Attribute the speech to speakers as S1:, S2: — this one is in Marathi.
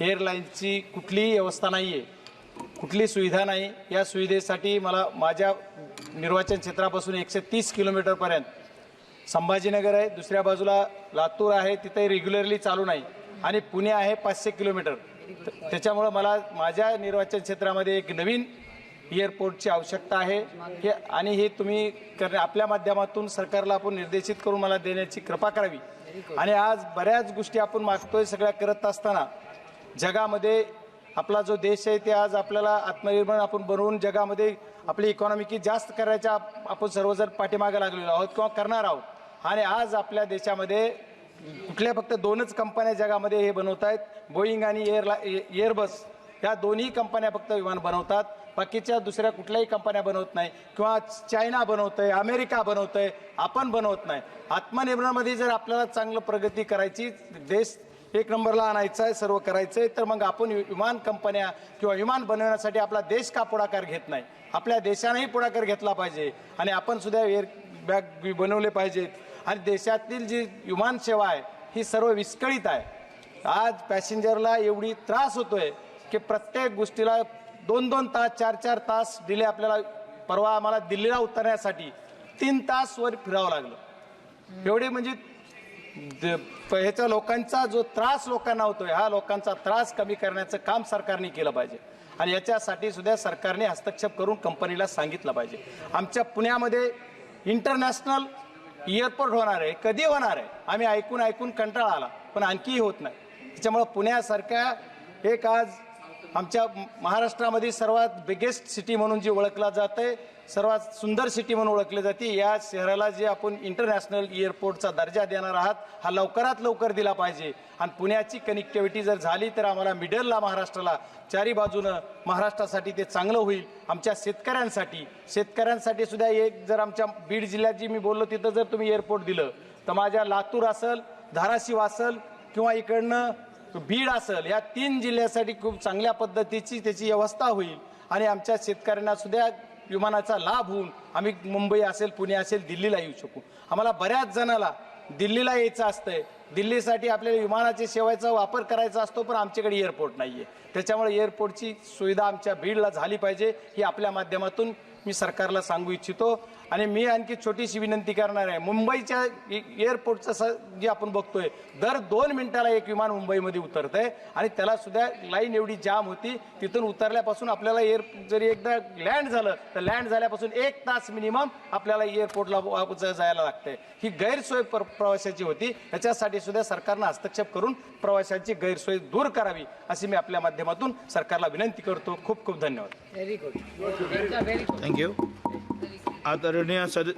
S1: एअरलाईन्सची कुठलीही व्यवस्था नाही आहे कुठली सुविधा नाही. या सुविधेसाठी मला माझ्या निर्वाचन क्षेत्रापासून एकशे तीस किलोमीटरपर्यंत संभाजीनगर आहे दुसऱ्या बाजूला लातूर आहे तिथे रेग्युलरली चालू नाही. आणि पुणे आहे पाचशे किलोमीटर. त्याच्यामुळं मला माझ्या निर्वाचन क्षेत्रामध्ये एक नवीन एअरपोर्टची आवश्यकता आहे. हे आणि हे तुम्ही करणे आपल्या माध्यमातून सरकारला आपण निर्देशित करून मला देण्याची कृपा करावी. आणि आज बऱ्याच गोष्टी आपण मागतोय सगळ्या करत असताना. जगामध्ये आपला जो देश आहे ते आज आपल्याला आत्मनिर्भर आपण बनवून जगामध्ये आपली इकॉनॉमी की जास्त करायच्या आपण सर्वजण पाठीमागे लागलेलो आहोत किंवा करणार आहोत. आणि आज आपल्या देशामध्ये कुठल्या फक्त दोनच कंपन्या जगामध्ये हे बनवत आहेत. बोईंग आणि एअरला एअरबस या दोन्ही कंपन्या फक्त विमान बनवतात. बाकीच्या दुसऱ्या कुठल्याही कंपन्या बनवत नाही. किंवा चायना बनवतंय अमेरिका बनवतंय आपण बनवत नाही. आत्मनिर्भरमध्ये जर आपल्याला चांगलं प्रगती करायची देश एक नंबरला आणायचं आहे सर्व करायचं आहे तर मग आपण विमान कंपन्या किंवा विमान बनवण्यासाठी आपला देश का पुढाकार घेत नाही? आपल्या देशानेही पुढाकार घेतला पाहिजे आणि आपण सुद्धा एअर बॅग बनवले पाहिजेत. आणि देशातील जी विमान सेवा आहे ही सर्व विस्कळीत आहे. आज पॅसेंजरला एवढी त्रास होतोय की प्रत्येक गोष्टीला दोन दोन तास चार चार तास दिले आपल्याला परवा आम्हाला दिल्लीला उतरण्यासाठी तीन तास वर फिरावं लागलं. एवढे म्हणजे द- प- ह्याच्या लोकांचा जो त्रास लोकांना होतोय हा लोकांचा त्रास कमी करण्याचं काम सरकारने केलं पाहिजे. आणि याच्यासाठी सुद्धा सरकारने हस्तक्षेप करून कंपनीला सांगितलं पाहिजे. आमच्या पुण्यामध्ये इंटरनॅशनल एअरपोर्ट होणार आहे कधी होणार आहे? आम्ही ऐकून ऐकून कंटाळा आला पण आणखीही होत नाही. त्याच्यामुळं पुण्यासारख्या एक आज आमच्या महाराष्ट्रामध्ये सर्वात बिगेस्ट सिटी म्हणून जी ओळखला जात आहे सर्वात सुंदर सिटी म्हणून ओळखली जाते या शहराला जे आपण इंटरनॅशनल एअरपोर्टचा दर्जा देणार आहात हा लवकरात लवकर दिला पाहिजे. आणि पुण्याची कनेक्टिव्हिटी जर झाली तर आम्हाला मिडलला महाराष्ट्राला चारी बाजूनं महाराष्ट्रासाठी ते चांगलं होईल. आमच्या शेतकऱ्यांसाठी शेतकऱ्यांसाठी सुद्धा एक जर आमच्या बीड जिल्ह्यात जी मी बोललो तिथं जर तुम्ही एअरपोर्ट दिलं तर माझ्या लातूर असेल धाराशिव असेल किंवा इकडनं बीड असेल. या तीन जिल्ह्यासाठी खूप चांगल्या पद्धतीची त्याची व्यवस्था होईल. आणि आमच्या शेतकऱ्यांना सुद्धा विमानाचा लाभ होऊन आम्ही मुंबई असेल पुणे असेल दिल्लीला येऊ शकू. आम्हाला बऱ्याच जणाला दिल्लीला यायचं असतंय. दिल्लीसाठी आपल्याला विमानाच्या सेवेचा वापर करायचा असतो पण आमच्याकडे एअरपोर्ट नाही आहे त्याच्यामुळे एअरपोर्टची सुविधा आमच्या बीडला झाली पाहिजे ही आपल्या माध्यमातून मी सरकारला सांगू इच्छितो. आणि मी आणखी छोटीशी विनंती करणार आहे मुंबईच्या ए- एअरपोर्टचं स जे आपण बघतोय दर दोन मिनिटाला एक विमान मुंबईमध्ये उतरत आहे आणि त्याला सुद्धा लाईन एवढी जाम होती तिथून उतरल्यापासून आपल्याला एअर जरी एकदा लँड झालं तर लँड झाल्यापासून एक तास मिनिमम आपल्याला एअरपोर्टला जायला लागतंय. ही गैरसोय प्र- प्रवाशाची होती याच्यासाठी सुद्धा सरकारनं हस्तक्षेप करून प्रवाशांची गैरसोय दूर करावी अशी मी आपल्या माध्यमातून सरकारला विनंती करतो. खूप खूप धन्यवाद.
S2: व्हेरी गुड
S3: थँक्यू आदरणीय सद